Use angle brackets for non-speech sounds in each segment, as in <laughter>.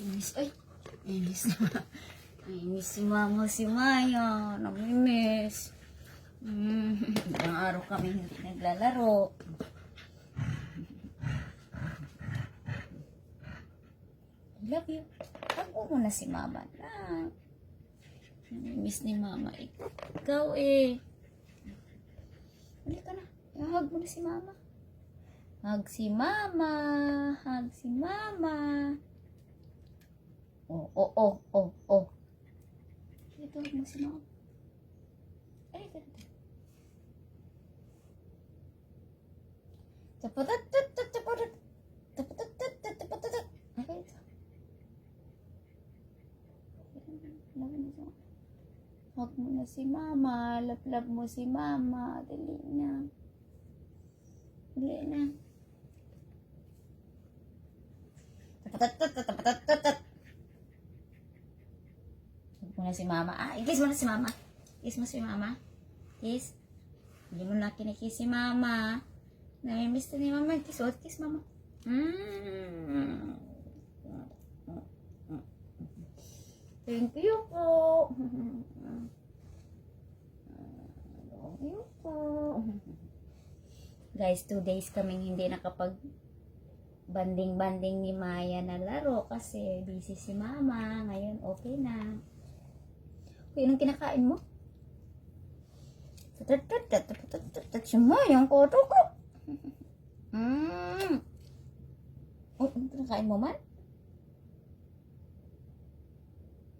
Inis, ay. Inis <laughs> na. Inis si mama, si Maya. Namimiss. Hmm, ilang araw kami naglalaro. I love you. Tago mo na si mama na. Namimiss ni mama. Ikaw eh. Halika na. Ihag mo na si mama. Hug si mama. Hug si mama. Oh, oh, oh, oh, oh. Ito, mama. Ay, ito, ito. Tapatat, tapat, tapatat. Tapatat, tapat, tapatat. Okay, ito. Hug mo na si mama. Love-love mo si mama. Dali na. Dali na. Tapatatat, tapatatat. Hug mo na si mama. Ah, i-kiss mo na si mama. Kiss mo si mama. Kiss. Hindi mo na kinikiss si mama. Namimiss na ni mama. Kiss, what? Kiss mama. Mm. Thank you po. Thank you po. Guys, two days kaming hindi nakapag banding-banding ni Maya na laro kasi busy si mama. Ngayon. Yun ang kinakain mo. Sumayang ko to ko. Mmm. Oh, ano kinakain mo man?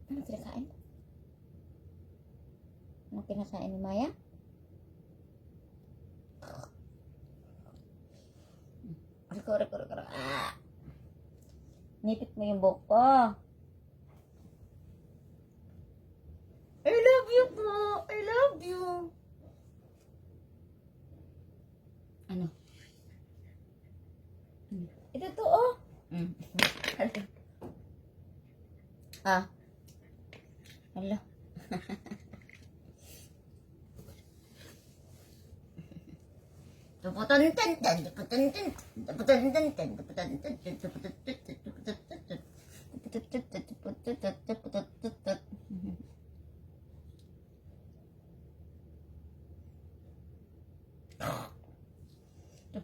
Ano kinakain? Ano kinakain ni Maya? Riko, riko, riko. Ah! Nipit mo yung buhok ko. Love you po. I love you. Ano? Ito to, oh. Mm. <laughs> ah. Hello. <laughs>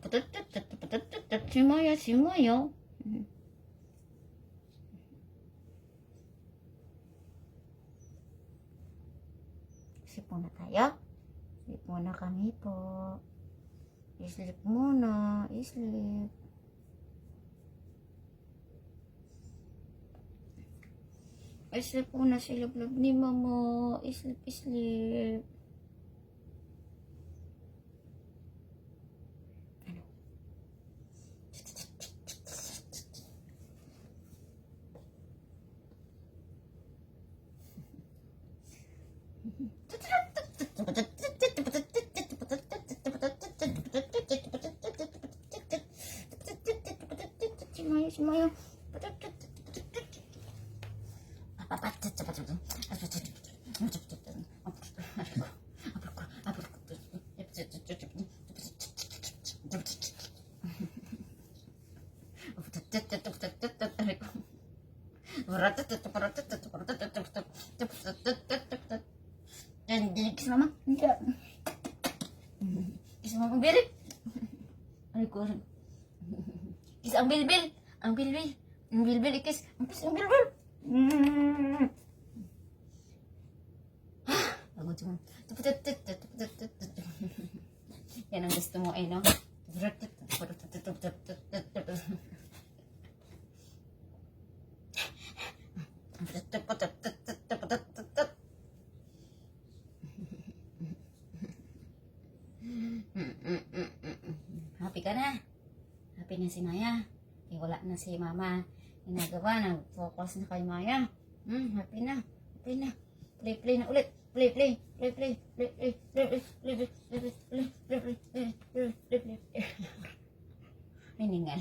뿌듯뿌듯뿌듯뿌듯 심어요 심어요 Sleep muna tayo. Sleep muna kami po. Sleep muna. Sleep. Sleep muna sa loob ni mama. Sleep, sleep. 심어요 심어요. 브라뜨뜨뜨 브라뜨뜨뜨 브라뜨뜨뜨 브라뜨뜨뜨 Ang bilbil. Ang bilbil ikis. Ang kiss ang bilbil. Mm. Pagod mo. Yan ang gusto mo eh, no? Happy ka na? Happy na si Maya? Eh, wala na si Mama. Ginagawa, nag-focus na kay Maya. Hmm, happy na. Happy na. Play, play na ulit. Play, play. Play, play. Play, play. Play, play. Play, play. Play, play. Play, play. Play, play. Play, play. Hiningal.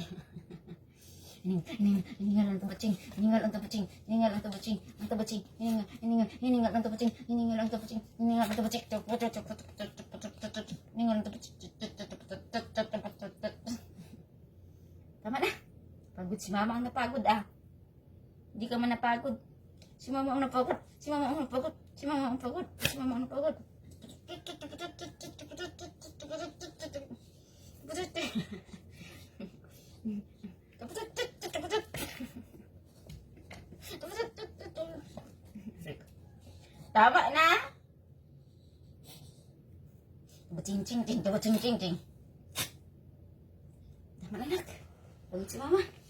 Hiningal, hiningal ang tabaching, hiningal ang tabaching, hiningal ang tabaching, ang tabaching, hiningal, hiningal, hiningal ang tabaching, hiningal ang tabaching, hiningal ang tabaching, hiningal ang tabaching. Tama na. Pagod si mama ang napagod ah. Hindi ka man napagod. Si mama ang napagod. Si mama ang napagod. Si mama ang napagod. Si mama ang napagod. Tama na. Ching ching ching, ching ching ching. Tama na nak. Pagod si mama.